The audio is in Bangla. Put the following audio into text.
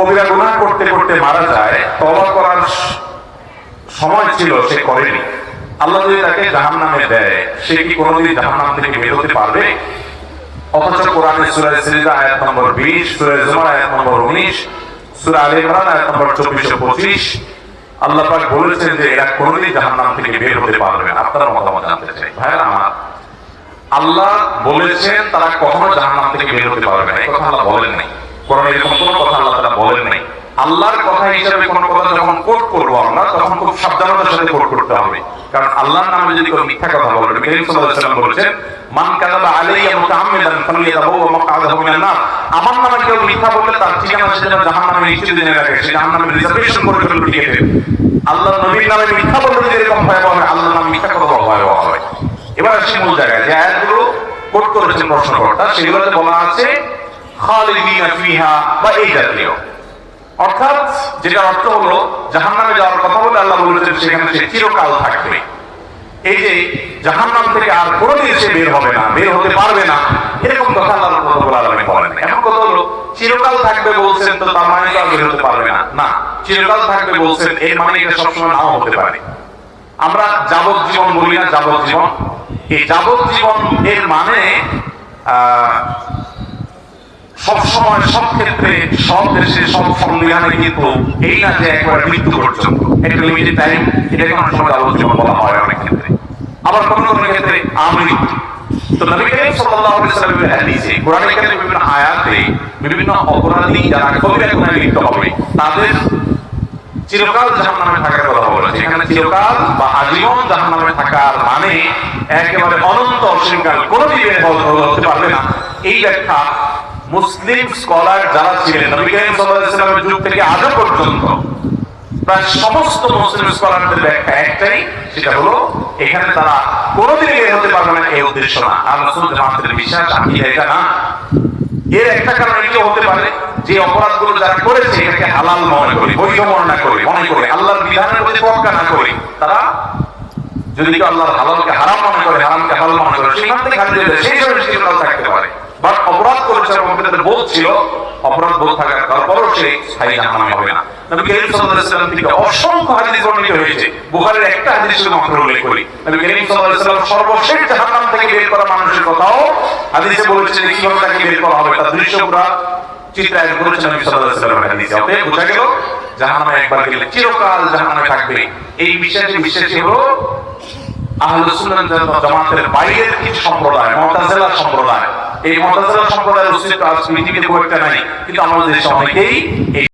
কবিরা গুনাহ করতে করতে মারা যায় তবা করার সময় ছিল, সে করেনি। আল্লাহ যদি তাকে জাহান নামে দেয়, সে কি কোনোদিন জাহান নাম থেকে বের হতে পারবে? অথচ কোরআনে সূরা সিজদা আয়াত নম্বর 20 সূরা জুমার আয়াত নম্বর 19 সূরা আলে ইমরান আয়াত নম্বর 24 ও 25 আল্লাহ পাক বলেছেন যে এরা কোনোদিন জাহান্নাম থেকে বের হতে পারবে না। মতামত জানতে চাই। ভাইরা আমার আল্লাহ বলেছেন তারা কখনো জাহান্নাম থেকে বের হতে পারবে না। এই কথা আল্লাহ বলেন নাই কথা আল্লাহ বলেন নাই। আল্লাহর কথা হিসেবে কথা যখন কোট করব আমরা, তখন খুব সাবধানতার সাথে কোট করতে হবে। কারণ আল্লাহর নামে যদি কোনো মিথ্যা কথা বলে, নবী করিম সাল্লাল্লাহু আলাইহি ওয়াসাল্লাম বলেছেন, মান আমার নামে কেউ মিথ্যা বললে তার ঠিকানা নিশ্চিত জেনে রাখে রিজার্ভেশন করে আল্লাহ নবীর নামে মিথ্যা বললে এরকম নামে মিথ্যা কথা হয়। এবার আসি মূল জায়গায়, যে আয়াতগুলো কোট করেছেন প্রশ্নকর্তা, সেগুলোতে বলা আছে বা এই জাতীয়। অর্থাৎ যেটা অর্থ হলো, জাহান্নামে যাওয়ার কথা বলে আল্লাহ বলেছেন, সেখানে সে চিরকাল থাকবে। এই যে জাহান্নাম থেকে আর কোনোদিন সে বের হবে না, বের হতে পারবে না, এরকম কথা আল্লাহ রব্বুল আলামিন বলেন। না। এমন কথা হলো, চিরকাল থাকবে বলছেন তো তার মানে তো বের হতে পারবে না। না, চিরকাল থাকবে বলছেন, এর মানে এটা সবসময় নাও হতে পারে। আমরা যাবজ্জীবন বলি না, যাবজ্জীবন। এই যাবজ্জীবন এর মানে সবসময় সব ক্ষেত্রে সব দেশে সব সংবিধানে কিন্তু এই না যে একবার মৃত্যু পর্যন্ত। একটা লিমিটেড টাইম এটাকে অনেক সময় যাবজ্জীবন বলা হয় অনেক ক্ষেত্রে। আবার কোন কোন ক্ষেত্রে আমৃত্যু তো নবী করিম সাল্লাল্লাহু আলাইহি ওয়াসাল্লামের হাদিসে কোরআন কারিমের বিভিন্ন আয়াতে বিভিন্ন অপরাধী যারা কবিরা গুনাহে লিপ্ত হবে, তাদের চিরকাল জাহান্নামে থাকার কথা বলেছে এখানে চিরকাল বা আজীবন জাহান্নামে থাকার মানে একেবারে অনন্ত অসীমকাল কোনো দিকে হতে পারবে না। এই ব্যাখ্যা মুসলিম স্কলার যারা ছিলেন যুগ থেকে আজও পর্যন্ত, প্রায় সমস্ত মুসলিম স্কলারদের ব্যাখ্যা একটাই, সেটা হলো, এখানে তারা কোনোদিনই বের হতে পারবে না এই উদ্দেশ্য না। আর জামাতের বিশ্বাস এটা না। এর একটা কারণ হতে পারে, যে অপরাধগুলো যারা করেছে, এটাকে হালাল মনে করি, বৈধ মনে করি মনে করি, আল্লাহর বিধানের প্রতি পক্কা না করি, তারা যদি কেউ আল্লাহর হালালকে হারাম মনে করে, হারামকে হালাল মনে করে, সেখান থেকে সেই চিরকাল থাকতে পারে। বাট অপরাধ করেছে এবং তাদের বোধ ছিল, অপরাধ বোধ থাকার তারপরও সে জাহান্নামে হবে না। নবী করিম সাল্লাল্লাহু আলাইহি থেকে অসংখ্য হাদিস বর্ণিত হয়েছে। বুখারীর একটা মাত্র উল্লেখ করি। নবী করিম সাল্লাল্লাহু আলাইহি থেকে বের করা মানুষের কথাও হাদিসে বলেছেন বের করা হবে চিত্রায়ন করেছেন নবী সাল্লাল্লাহু আলাইহি হাদিসে। অতএব বোঝা গেল, জাহান্নামে একবার গেলে চিরকাল জাহান্নামে থাকবে। এই বিশ্বাসে বিশ্বাসী হলো আহলে সুন্নাত জামাতের বাইরের কিছু সম্প্রদায়। এই মুতাজিলা সম্প্রদায়ের অস্তিত্ব আজ পৃথিবীতে খুব একটা নাই কিন্তু আমাদের দেশে অনেকেই এই